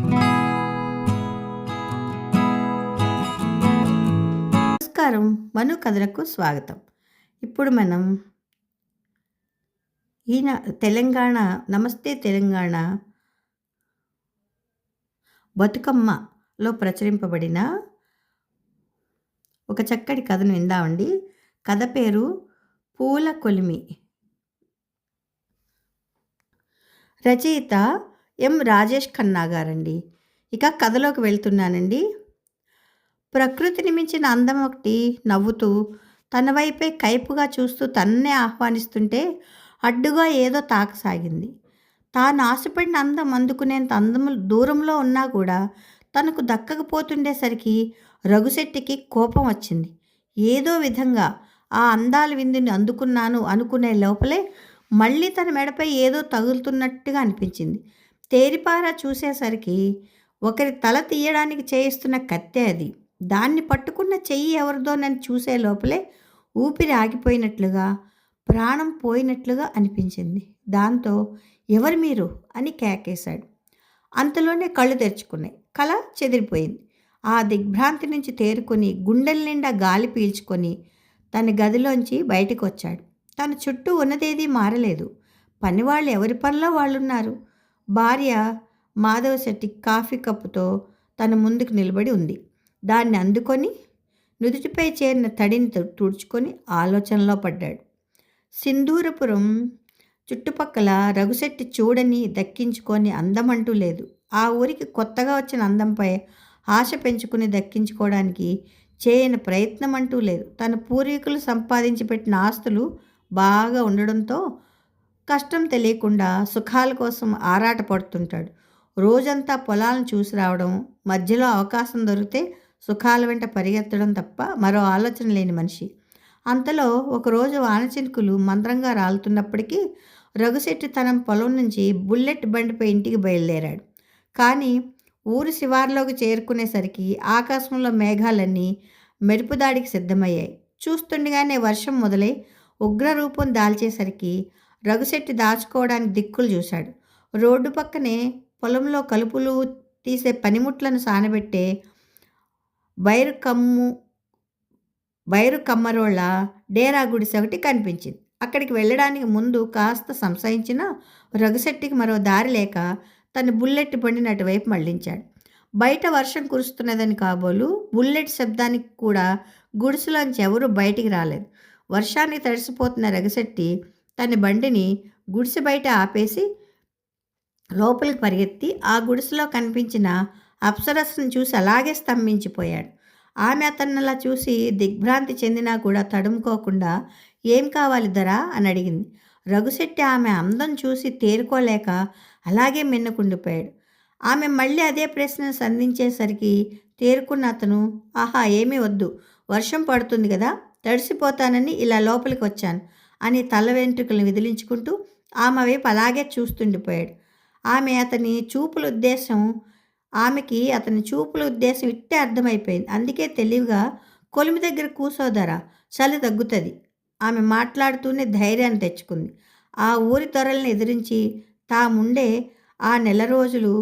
నమస్కారం. మను కథలకు స్వాగతం. ఇప్పుడు మనం ఈయన తెలంగాణ నమస్తే తెలంగాణ బతుకమ్మలో ప్రచురింపబడిన ఒక చక్కటి కథను విందామండి. కథ పేరు పూల కొలిమి. రచయిత ఎం రాజేష్ ఖన్నా గారండి. ఇక కథలోకి వెళ్తున్నానండి. ప్రకృతిని మించిన అందం ఒకటి నవ్వుతూ తన వైపే కైపుగా చూస్తూ తన్నే ఆహ్వానిస్తుంటే అడ్డుగా ఏదో తాకసాగింది. తాను ఆశపడిన అందం అందుకునేంత అందము దూరంలో ఉన్నా కూడా తనకు దక్కకపోతుండేసరికి రఘుశెట్టికి కోపం వచ్చింది. ఏదో విధంగా ఆ అందాల విందుని అందుకున్నాను అనుకునే లోపలే మళ్ళీ తన మెడపై ఏదో తగులుతున్నట్టుగా అనిపించింది. తేరిపారా చూసేసరికి ఒకరి తల తీయడానికి చేయిస్తున్న కత్తె అది. దాన్ని పట్టుకున్న చెయ్యి ఎవరిదోనని చూసే లోపలే ఊపిరి ఆగిపోయినట్లుగా ప్రాణం పోయినట్లుగా అనిపించింది. దాంతో ఎవరు మీరు? అని కేకేశాడు. అంతలోనే కళ్ళు తెరుచుకున్నాయి. కళ చెదిరిపోయింది. ఆ దిగ్భ్రాంతి నుంచి తేరుకొని గుండెల నిండా గాలి పీల్చుకొని తన గదిలోంచి బయటకు వచ్చాడు తన చుట్టూ ఉన్నదేదీ మారలేదు. పనివాళ్ళు ఎవరి పనిలో వాళ్ళున్నారు? భార్య మాధవ శెట్టి కాఫీ కప్పుతో తన ముందుకు నిలబడి ఉంది. దాన్ని అందుకొని నుదుటిపై చేరిన తడిని తుడుచుకొని ఆలోచనలో పడ్డాడు. సింధూరపురం చుట్టుపక్కల రఘుశెట్టి చూడని దక్కించుకొని అందమంటూ లేదు. ఆ ఊరికి కొత్తగా వచ్చిన అందంపై ఆశ పెంచుకుని దక్కించుకోవడానికి చేయని ప్రయత్నం అంటూ లేదు. తన పూర్వీకులు సంపాదించి పెట్టిన ఆస్తులు బాగా ఉండడంతో కష్టం తెలియకుండా సుఖాల కోసం ఆరాట పడుతుంటాడు రోజంతా పొలాలను చూసి రావడం మధ్యలో అవకాశం దొరికితే సుఖాల వెంట పరిగెత్తడం తప్ప మరో ఆలోచన లేని మనిషి. అంతలో ఒకరోజు వానచినుకులు మంత్రంగా రాలుతున్నప్పటికీ రఘుశెట్టి తన పొలం నుంచి బుల్లెట్ బండిపై ఇంటికి బయలుదేరాడు. కానీ ఊరు శివార్లోకి చేరుకునేసరికి ఆకాశంలో మేఘాలన్నీ మెరుపుదాడికి సిద్ధమయ్యాయి. చూస్తుండగానే వర్షం మొదలై ఉగ్రరూపం దాల్చేసరికి రఘుశెట్టి దాచుకోవడానికి దిక్కులు చూశాడు. రోడ్డు పక్కనే పొలంలో కలుపులు తీసే పనిముట్లను సానబెట్టే బైరు కమ్ము బైరు కమ్మరోళ్ళ డేరా గుడిసె ఒకటి కనిపించింది. అక్కడికి వెళ్ళడానికి ముందు కాస్త సంశయించిన రఘుశెట్టికి మరో దారి లేక తన బుల్లెట్ బండిని అటువైపు మళ్ళించాడు. బయట వర్షం కురుస్తున్నదని కాబోలు బుల్లెట్ శబ్దానికి కూడా గుడిసెలోంచి ఎవరూ బయటికి రాలేదు. వర్షానికి తడిసిపోతున్న రఘుశెట్టి తన బండిని గుడిసె బయట ఆపేసి లోపలికి పరిగెత్తి ఆ గుడిసెలో కనిపించిన అప్సరస్సును చూసి అలాగే స్తంభించిపోయాడు. ఆమె అతన్నలా చూసి దిగ్భ్రాంతి చెందినా కూడా తడుముకోకుండా ఏం కావాలి ధరా అని అడిగింది. రఘుశెట్టి ఆమె అందం చూసి తేరుకోలేక అలాగే మిన్నకుండిపోయాడు. ఆమె మళ్ళీ అదే ప్రశ్న సంధించేసరికి తేరుకున్న అతను ఆహా ఏమీ వద్దు. వర్షం పడుతుంది కదా తడిసిపోతానని ఇలా లోపలికి వచ్చాను. అని తల వెంట్రుకలను విదిలించుకుంటూ ఆమె వైపు అలాగే చూస్తుండిపోయాడు. ఆమె అతని చూపుల ఉద్దేశం ఆమెకి అతని చూపుల ఉద్దేశం ఇట్టే అర్థమైపోయింది. అందుకే తెలివిగా కొలిమి దగ్గర కూసోదరా చలి తగ్గుతుంది. ఆమె మాట్లాడుతూనే ధైర్యాన్ని తెచ్చుకుంది. ఆ ఊరి త్వరల్ని ఎదిరించి తాముండే ఆ నెల రోజులు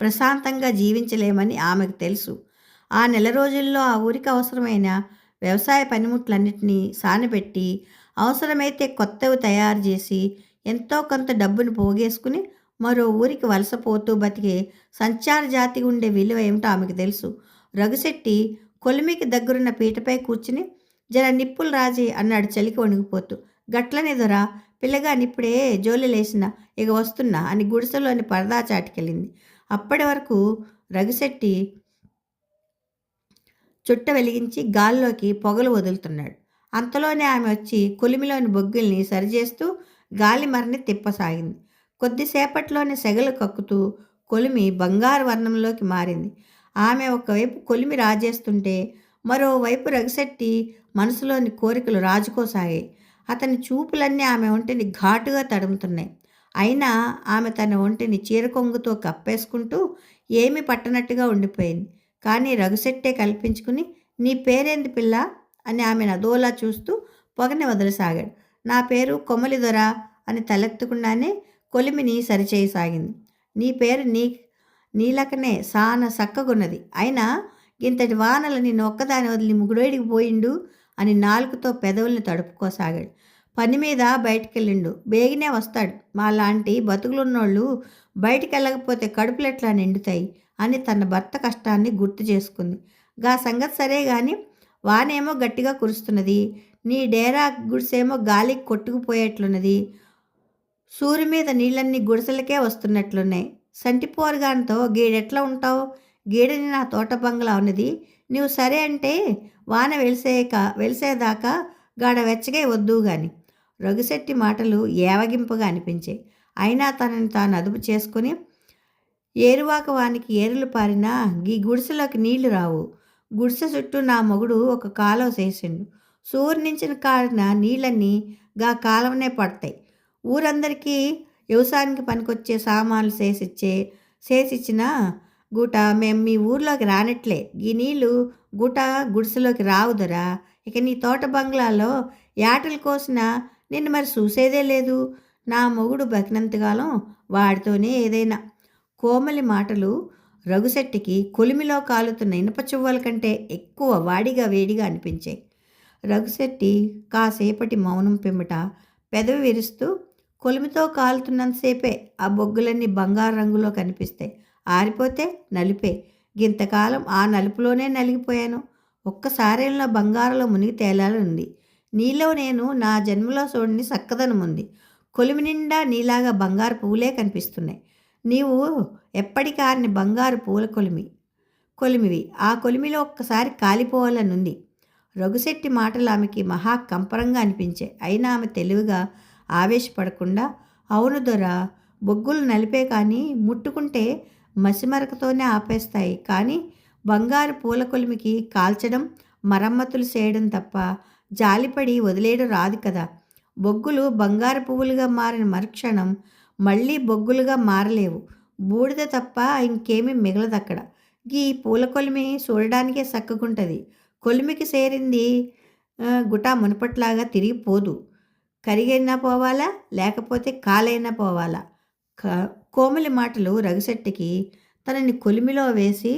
ప్రశాంతంగా జీవించలేమని ఆమెకు తెలుసు. ఆ నెల రోజుల్లో ఆ ఊరికి అవసరమైన వ్యవసాయ పనిముట్లన్నింటినీ సానబెట్టి అవసరమైతే కొత్తవి తయారు చేసి ఎంతో కొంత డబ్బును పోగేసుకుని మరో ఊరికి వలసపోతూ బతికే సంచార జాతి ఉండే విలువ ఏమిటో ఆమెకు తెలుసు. రఘుశెట్టి కొలిమికి దగ్గరున్న పీటపై కూర్చుని జర నిప్పులు రాజీ అన్నాడు చలికి వణిగిపోతూ. గట్లనే దొరా పిల్లగాని ఇప్పుడే జోలి లేచిన ఇక వస్తున్నా అని గుడిసెలోని పరదా చాటుకెళ్ళింది. అప్పటి వరకు రఘుశెట్టి చుట్ట వెలిగించి గాల్లోకి పొగలు వదులుతున్నాడు. అంతలోనే ఆమె వచ్చి కొలిమిలోని బొగ్గుల్ని సరిచేస్తూ గాలి మరిని తిప్పసాగింది. కొద్దిసేపట్లోనే సెగలు కక్కుతూ కొలిమి బంగారు వర్ణంలోకి మారింది. ఆమె ఒకవైపు కొలిమి రాజేస్తుంటే మరోవైపు రగసెట్టి మనసులోని కోరికలు రాజుకోసాగాయి. అతని చూపులన్నీ ఆమె ఒంటిని ఘాటుగా తడుముతున్నాయి. అయినా ఆమె తన ఒంటిని చీరకొంగుతో కప్పేసుకుంటూ ఏమీ పట్టనట్టుగా ఉండిపోయింది. కానీ రఘుశెట్టే కల్పించుకుని నీ పేరేంది పిల్ల? అని ఆమె నదోలా చూస్తూ పొగని వదలసాగాడు. నా పేరు కొమలిదొర అని తలెత్తకుండానే కొలిమిని సరిచేయసాగింది. నీ పేరు నీ నీలకనే సాన సక్కగున్నది. అయినా ఇంతటి వానలు నిన్ను ఒక్కదాని వదిలి ముగుడోడికి పోయిండు అని నాలుగుతో పెదవుల్ని తడుపుకోసాగాడు. పని మీద బయటికెళ్ళిండు. బేగినే వస్తాడు. మా లాంటి బతుకులున్నోళ్ళు బయటికి వెళ్ళకపోతే కడుపులెట్లా నిండుతాయి? అని తన భర్త కష్టాన్ని గుర్తు చేసుకుంది. గా సంగతి సరే కానీ వానేమో గట్టిగా కురుస్తున్నది. నీ డేరా గుడిసేమో గాలికి కొట్టుకుపోయేట్లున్నది. సూర్యు మీద నీళ్ళన్నీ గుడిసెలకే వస్తున్నట్లున్నాయి. సంటిపోరుగానితో గీడెట్లా ఉంటావు? గీడని నా తోట బంగ్లా ఉన్నది. నువ్వు సరే అంటే వాన వెలిసేక వెలిసేదాకా గాడ వెచ్చగా వద్దు గాని. రఘుశెట్టి మాటలు ఏవగింపుగా అనిపించాయి. అయినా తనని తాను అదుపు చేసుకుని ఏరువాక వానికి ఏరులు పారినా గీ గుడిసెలోకి నీళ్ళు రావు. గుడిసె చుట్టూ నా మొగుడు ఒక కాలువ చేసిండు. సూర్నించిన కాడిన నీళ్ళన్నీ గా కాలువనే పడతాయి. ఊరందరికీ వ్యవసాయానికి పనికొచ్చే సామాన్లు చేసిచ్చే చేసిచ్చిన గుట మేము మీ ఊర్లోకి రానట్లే. ఈ నీళ్ళు గుట గుడిసెలోకి రావుదరా. ఇక నీ తోట బంగ్లాలో యాటలు కోసిన నిన్ను మరి చూసేదే లేదు. నా మొగుడు బతికినంతకాలం వాడితోనే ఏదైనా. కోమలి మాటలు రఘుశెట్టికి కొలిమిలో కాలుతున్న ఇనుప చువ్వల కంటే ఎక్కువ వాడిగా వేడిగా అనిపించాయి. రఘుశెట్టి కాసేపటి మౌనం పిమ్మట పెదవి విరుస్తూ కొలిమితో కాలుతున్నంతసేపే ఆ బొగ్గులన్నీ బంగారు రంగులో కనిపిస్తాయి. ఆరిపోతే నలిపే. గింతకాలం ఆ నలుపులోనే నలిగిపోయాను. ఒక్కసారేలో బంగారంలో మునిగి తేలాలనుంది నీలో నేను నా జన్మలో చూడని చక్కదనం ఉంది. కొలిమి నిండా నీలాగా బంగారు పువ్వులే కనిపిస్తున్నాయి. నీవు ఎప్పటికారిని బంగారు పూల కొలిమి? కొలిమివి. ఆ కొలిమిలో ఒక్కసారి కాలిపోవాలనుంది. రఘుశెట్టి మాటలు ఆమెకి మహా కంపరంగా అనిపించాయి. అయినా ఆమె తెలివిగా ఆవేశపడకుండా అవును దొర బొగ్గులు నలిపే కానీ ముట్టుకుంటే మసిమరకతోనే ఆపేస్తాయి. కానీ బంగారు పూల కొలిమికి కాల్చడం మరమ్మతులు చేయడం తప్ప జాలిపడి వదిలేయడం రాదు కదా. బొగ్గులు బంగారు పువ్వులుగా మారిన మరుక్షణం మళ్ళీ బొగ్గులుగా మారలేవు. బూడిద తప్ప ఇంకేమీ మిగలదు అక్కడ. ఈ పూల కొలిమి చూడడానికే చక్కగుంటుంది కొలిమికి చేరింది గుటా మునపట్లాగా తిరిగిపోదు కరిగైనా పోవాలా? లేకపోతే కాలైనా పోవాలా? కోమలి మాటలు రఘుశెట్టికి తనని కొలిమిలో వేసి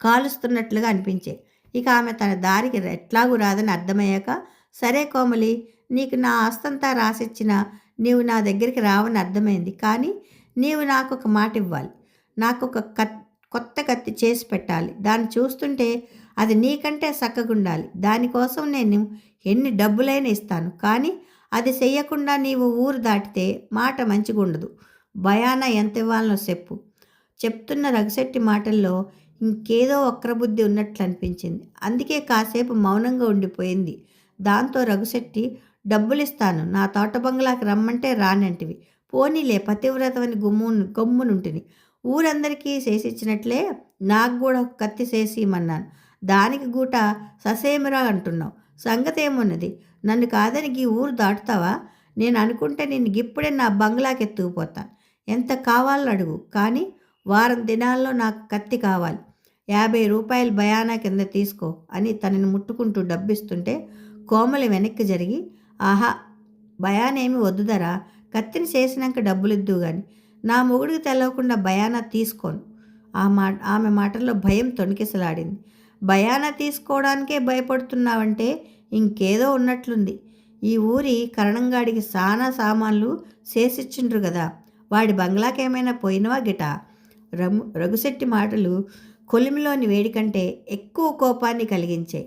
కాలుస్తున్నట్లుగా అనిపించాయి. ఇక ఆమె తన దారికి ఎట్లాగూ రాదని అర్థమయ్యాక సరే కోమలి నీకు నా ఆస్తంతా రాసిచ్చిన నీవు నా దగ్గరికి రావని అర్థమైంది. కానీ నీవు నాకు ఒక మాట ఇవ్వాలి నాకు ఒక కత్ కొత్త కత్తి చేసి పెట్టాలి. దాన్ని చూస్తుంటే అది నీకంటే చక్కగుండాలి దానికోసం నేను ఎన్ని డబ్బులైనా ఇస్తాను. కానీ అది చెయ్యకుండా నీవు ఊరు దాటితే మాట మంచిగుండదు. భయాన ఎంత ఇవ్వాలనో చెప్పు. చెప్తున్న రగశెట్టి మాటల్లో ఇంకేదో వక్రబుద్ధి ఉన్నట్లు అనిపించింది. అందుకే కాసేపు మౌనంగా ఉండిపోయింది. దాంతో రఘుశెట్టి డబ్బులిస్తాను. నా తోట బంగ్లాకి రమ్మంటే రానంటివి. పోనీలే పతివ్రతమని గుమ్ము గమ్మునుంటిని. ఊరందరికీ చేసిచ్చినట్లే నాకు కూడా ఒక కత్తి చేసిమన్నాను దానికి గూట ససేమిరా అంటున్నావు. సంగతి ఏమున్నది నన్ను కాదని ఈ ఊరు దాటుతావా? నేను అనుకుంటే నేను ఇప్పుడే నా బంగ్లాకి ఎత్తుకుపోతాను ఎంత కావాలో అడుగు కానీ వారం దినాల్లో నాకు కత్తి కావాలి. యాభై రూపాయలు భయానా కింద తీసుకో అని తనని ముట్టుకుంటూ డబ్బిస్తుంటే కోమలి వెనక్కి జరిగి ఆహా భయానేమి వద్దుదరా కత్తిని చేసినాక డబ్బులిద్దు కానీ నా మొగుడికి తెలవకుండా భయానా తీసుకోను. ఆ మా ఆమె మాటల్లో భయం తొణికిసలాడింది. భయానా తీసుకోవడానికే భయపడుతున్నావంటే ఇంకేదో ఉన్నట్లుంది. ఈ ఊరి కరణంగాడికి సానా సామాన్లు చేసిచ్చిండ్రు కదా వాడి బంగ్లాకేమైనా పోయినవా గిట? రము రఘుశెట్టి మాటలు కొలిమిలోని వేడి కంటే ఎక్కువ కోపాన్ని కలిగించాయి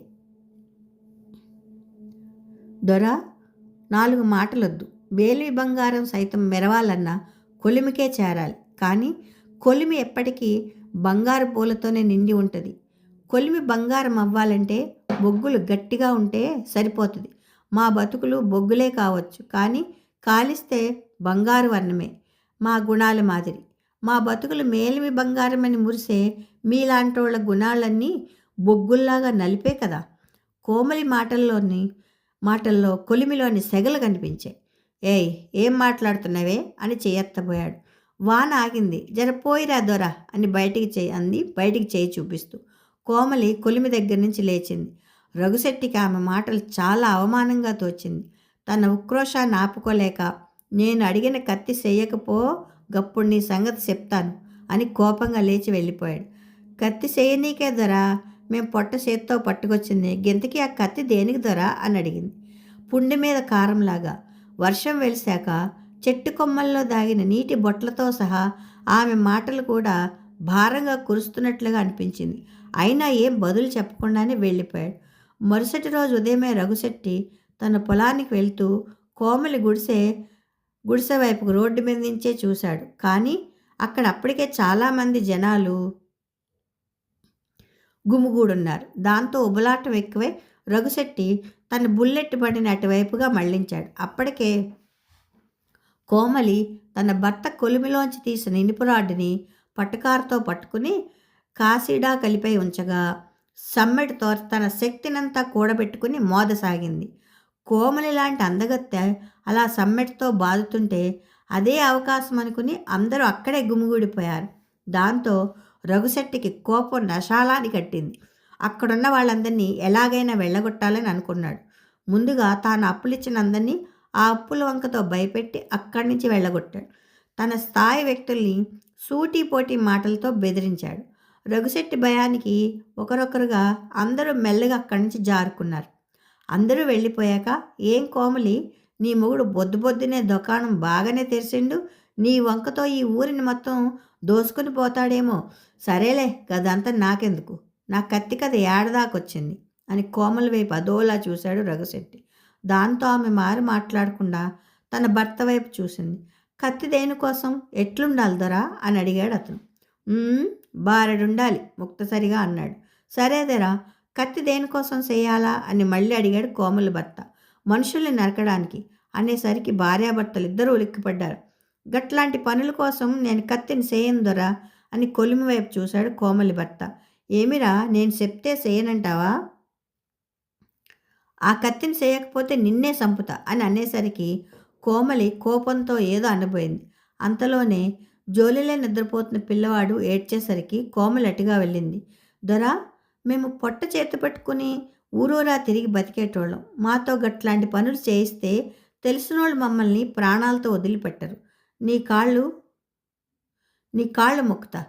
దొర నాలుగు మాటలొద్దు. వేలి బంగారం సైతం మెరవాలన్నా కొలిమికే చేరాలి. కానీ కొలిమి ఎప్పటికీ బంగారు పూలతోనే నిండి ఉంటుంది. కొలిమి బంగారం అవ్వాలంటే బొగ్గులు గట్టిగా ఉంటే సరిపోతుంది. మా బతుకులు బొగ్గులే కావచ్చు. కానీ కాలిస్తే బంగారు వర్ణమే. మా గుణాల మాదిరి. మా బతుకులు మేలిమి బంగారమని మురిసే మీలాంటోళ్ళ గుణాలన్నీ బొగ్గుల్లాగా నలిపే కదా. కోమలి మాటల్లోని మాటల్లో కొలిమిలోని సెగలు కనిపించాయి. ఏయ్ ఏం మాట్లాడుతున్నావే? అని చేయెత్తబోయాడు. వాన ఆగింది. జరపోయిరా దొర అని బయటికి చేయి అంది. బయటికి చేయి చూపిస్తూ. కోమలి కొలిమి దగ్గర నుంచి లేచింది. రఘుశెట్టికి ఆమె మాటలు చాలా అవమానంగా తోచింది. తన ఉక్రోషాన్ని ఆపుకోలేక నేను అడిగిన కత్తి చేయకపో గప్పుడు నీ సంగతి చెప్తాను అని కోపంగా లేచి వెళ్ళిపోయాడు. కత్తి చేయనీకే దొరా? మేము పొట్ట చేత్తో పట్టుకొచ్చింది. గింతకి ఆ కత్తి దేనికి దొరా? అని అడిగింది. పుండి మీద కారంలాగా. వర్షం వెలిశాక చెట్టు కొమ్మల్లో దాగిన నీటి బొట్లతో సహా ఆమె మాటలు కూడా భారంగా కురుస్తున్నట్లుగా అనిపించింది. అయినా ఏం బదులు చెప్పకుండానే వెళ్ళిపోయాడు. మరుసటి రోజు ఉదయమే రఘుశెట్టి తన పొలానికి వెళ్తూ కోమలి గుడిసె గుడిసె వైపుకు రోడ్డు మీద నుంచే చూశాడు. కానీ అక్కడ అప్పటికే చాలామంది జనాలు గుమిగూడున్నారు. దాంతో ఉబలాటం ఎక్కువై రఘుశెట్టి తన బుల్లెట్ బండిని అటువైపుగా మళ్ళించాడు. అప్పటికే కోమలి తన భర్త కొలిమిలోంచి తీసిన ఇనుపురాడ్డుని పట్టుకారుతో పట్టుకుని కాసిడా కలిపై ఉంచగా సమ్మెడితో తన శక్తినంతా కూడబెట్టుకుని మోదసాగింది. కోమలి లాంటి అందగత్తె అలా సమ్మెట్తో బాదుతుంటే అదే అవకాశం అనుకుని అందరూ అక్కడే గుమిగూడిపోయారు. దాంతో రఘుశెట్టికి కోపం నశాలాని కట్టింది. అక్కడున్న వాళ్ళందరినీ ఎలాగైనా వెళ్ళగొట్టాలని అనుకున్నాడు. ముందుగా తాను అప్పులిచ్చిన అందరినీ ఆ అప్పుల వంకతో భయపెట్టి అక్కడి నుంచి వెళ్ళగొట్టాడు. తన స్థాయి వ్యక్తుల్ని సూటిపోటి మాటలతో బెదిరించాడు. రఘుశెట్టి భయానికి ఒకరొకరుగా అందరూ మెల్లగా అక్కడి నుంచి జారుకున్నారు. అందరూ వెళ్ళిపోయాక ఏం కోమలి నీ మొగుడు బొద్దు బొద్దునే దుకాణం బాగానే తెరిచిండు నీ వంకతో ఈ ఊరిని మొత్తం దోసుకుని పోతాడేమో. సరేలే గదంతా నాకెందుకు? నా కత్తి కథ ఏడదాకొచ్చింది అని కోమల వైపు అదోలా చూశాడు రఘుశెట్టి. దాంతో ఆమె మారి మాట్లాడకుండా తన భర్త వైపు చూసింది. కత్తి దేనికోసం ఎట్లుండాలి దొరా? అని అడిగాడు అతను. "ఉమ్, బారెడుండాలి ముక్తసరిగా అన్నాడు. సరేదేరా కత్తి దేనికోసం చేయాలా అని మళ్ళీ అడిగాడు కోమల భర్త. మనుషుల్ని నరకడానికి అనేసరికి భార్యాభర్తలు ఇద్దరూ ఉలిక్కిపడ్డారు. గట్లాంటి పనుల కోసం నేను కత్తిని చేయను దొరా అని కొలిమి వైపు చూశాడు కోమలి భర్త. ఏమిరా నేను చెప్తే చేయనంటావా ఆ కత్తిని చేయకపోతే నిన్నే సంపుతా అని అనేసరికి కోమలి కోపంతో ఏదో అనబోయింది. అంతలోనే జోలిలే నిద్రపోతున్న పిల్లవాడు ఏడ్చేసరికి కోమలి అటుగా వెళ్ళింది. దొరా మేము పొట్ట చేతి పట్టుకుని ఊరూరా తిరిగి బతికేటోళ్ళం. మాతో గట్లాంటి పనులు చేయిస్తే తెలిసినోళ్ళు మమ్మల్ని ప్రాణాలతో వదిలిపెట్టరు. నీ కాళ్ళు నీ కాళ్ళు మొక్కుతా.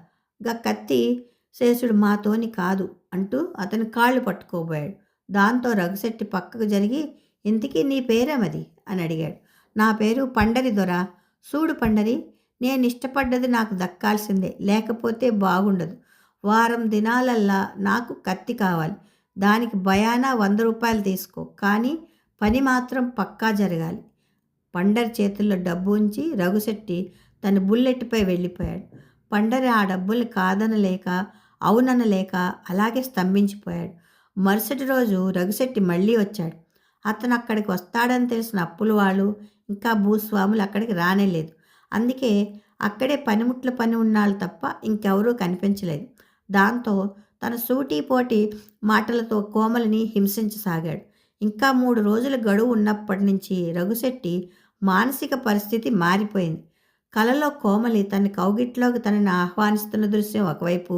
గా కత్తి శేషుడు మాతోని కాదు అంటూ అతని కాళ్ళు పట్టుకోబోయాడు. దాంతో రఘుశెట్టి పక్కకు జరిగి ఇంతకీ నీ పేరేమది? అని అడిగాడు. నా పేరు పండరి దొర. సూడు పండరి. నేను ఇష్టపడ్డది నాకు దక్కాల్సిందే. లేకపోతే బాగుండదు. వారం దినాలల్లా నాకు కత్తి కావాలి. దానికి భయాన వంద రూపాయలు తీసుకో. కానీ పని మాత్రం పక్కా జరగాలి. పండర్ చేతుల్లో డబ్బు ఉంచి రఘుశెట్టి తన బుల్లెట్పై వెళ్ళిపోయాడు. పండరి ఆ డబ్బుల్ని కాదనలేక అవుననలేక అలాగే స్తంభించిపోయాడు. మరుసటి రోజు రఘుశెట్టి మళ్ళీ వచ్చాడు. అతను అక్కడికి వస్తాడని తెలిసిన అప్పుల వాళ్ళు ఇంకా భూస్వాములు అక్కడికి రానేలేదు. అందుకే అక్కడే పనిముట్ల పని ఉన్నాళ్ళు తప్ప ఇంకెవరూ కనిపించలేదు. దాంతో తన సూటిపోటి మాటలతో కోమలిని హింసించసాగాడు. ఇంకా మూడు రోజుల గడువు ఉన్నప్పటి నుంచి రఘుశెట్టి మానసిక పరిస్థితి మారిపోయింది. కలలో కోమలి తన కౌగిట్లోకి తనని ఆహ్వానిస్తున్న దృశ్యం ఒకవైపు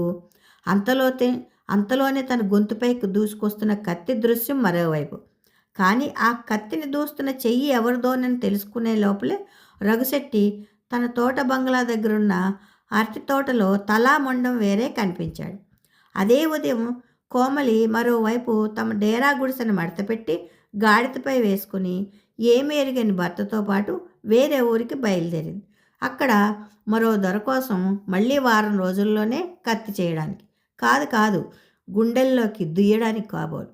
అంతలోతే అంతలోనే తన గొంతుపైకి దూసుకొస్తున్న కత్తి దృశ్యం మరోవైపు. కానీ ఆ కత్తిని దూస్తున్న చెయ్యి ఎవరిదోనని తెలుసుకునే లోపలే రఘుశెట్టి తన తోట బంగ్లా దగ్గరున్న అరటి తోటలో తలా మొండం వేరే కనిపించాడు. అదే ఉదయం కోమలి మరోవైపు తమ డేరా గుడిసెను మడతపెట్టి గాడిదపై వేసుకుని ఏమీ భర్తతో పాటు వేరే ఊరికి బయలుదేరింది. అక్కడ మరో దొర కోసం మళ్ళీ వారం రోజుల్లోనే కత్తి చేయడానికి. కాదు కాదు గుండెల్లోకి దుయ్యడానికి కాబోలు.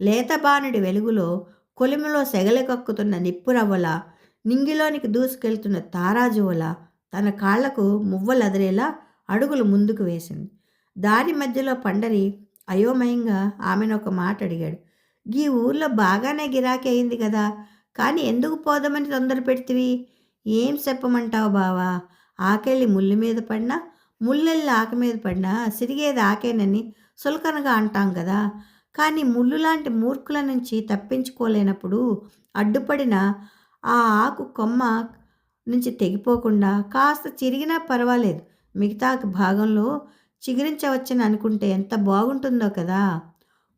లేతబానుడి వెలుగులో కొలిమిలో సెగలకక్కుతున్న నిప్పురవ్వల నింగిలోనికి దూసుకెళ్తున్న తారాజువల తన కాళ్ళకు మువ్వలదిరేలా అడుగులు ముందుకు వేసింది. దారి మధ్యలో పండరి అయోమయంగా ఆమెను ఒక మాట అడిగాడు. గీ ఊర్లో బాగానే గిరాకీ అయింది కదా కానీ ఎందుకు పోదామని తొందర పెడితివి? ఏం చెప్పమంటావు బావా? ఆకెళ్ళి ముళ్ళు మీద పడినా ముళ్ళెళ్ళి ఆక మీద పడినా సిరిగేది ఆకేనని సులకనగా అంటాం కదా. కానీ ముళ్ళు లాంటి మూర్ఖుల నుంచి తప్పించుకోలేనప్పుడు అడ్డుపడిన ఆ ఆకు కొమ్మ నుంచి తెగిపోకుండా కాస్త చిరిగినా పర్వాలేదు. మిగతా భాగంలో చిగురించవచ్చని అనుకుంటే ఎంత బాగుంటుందో కదా?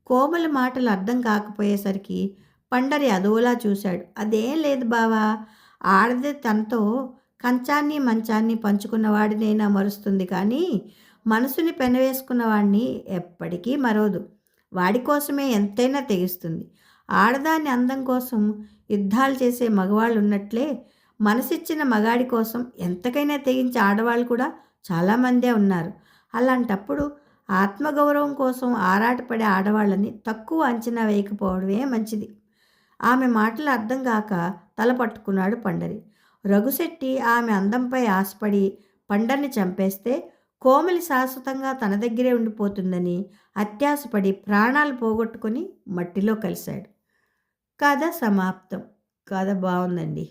కోమల మాటలు అర్థం కాకపోయేసరికి పండరి అదోలా చూశాడు. అదేం లేదు బావా ఆడది తనతో కంచాన్ని మంచాన్ని పంచుకున్నవాడినైనా మరుస్తుంది కానీ మనసుని పెనవేసుకున్నవాడిని ఎప్పటికీ మరోదు వాడి కోసమే ఎంతైనా తెగిస్తుంది. ఆడదాని అందం కోసం యుద్ధాలు చేసే మగవాళ్ళు ఉన్నట్లే మనసిచ్చిన మగాడి కోసం ఎంతకైనా తెగించే ఆడవాళ్ళు కూడా చాలామందే ఉన్నారు. అలాంటప్పుడు ఆత్మగౌరవం కోసం ఆరాటపడే ఆడవాళ్ళని తక్కువ అంచనా వేయకపోవడమే మంచిది. ఆమె మాటలు అర్థం కాక తల పట్టుకున్నాడు పండరి. రఘుశెట్టి ఆమె అందంపై ఆశపడి పండర్ని చంపేస్తే కోమలి శాశ్వతంగా తన దగ్గరే ఉండిపోతుందని అత్యాశపడి ప్రాణాలు పోగొట్టుకొని మట్టిలో కలిశాడు. కథ సమాప్తం. కథ బాగుందండి.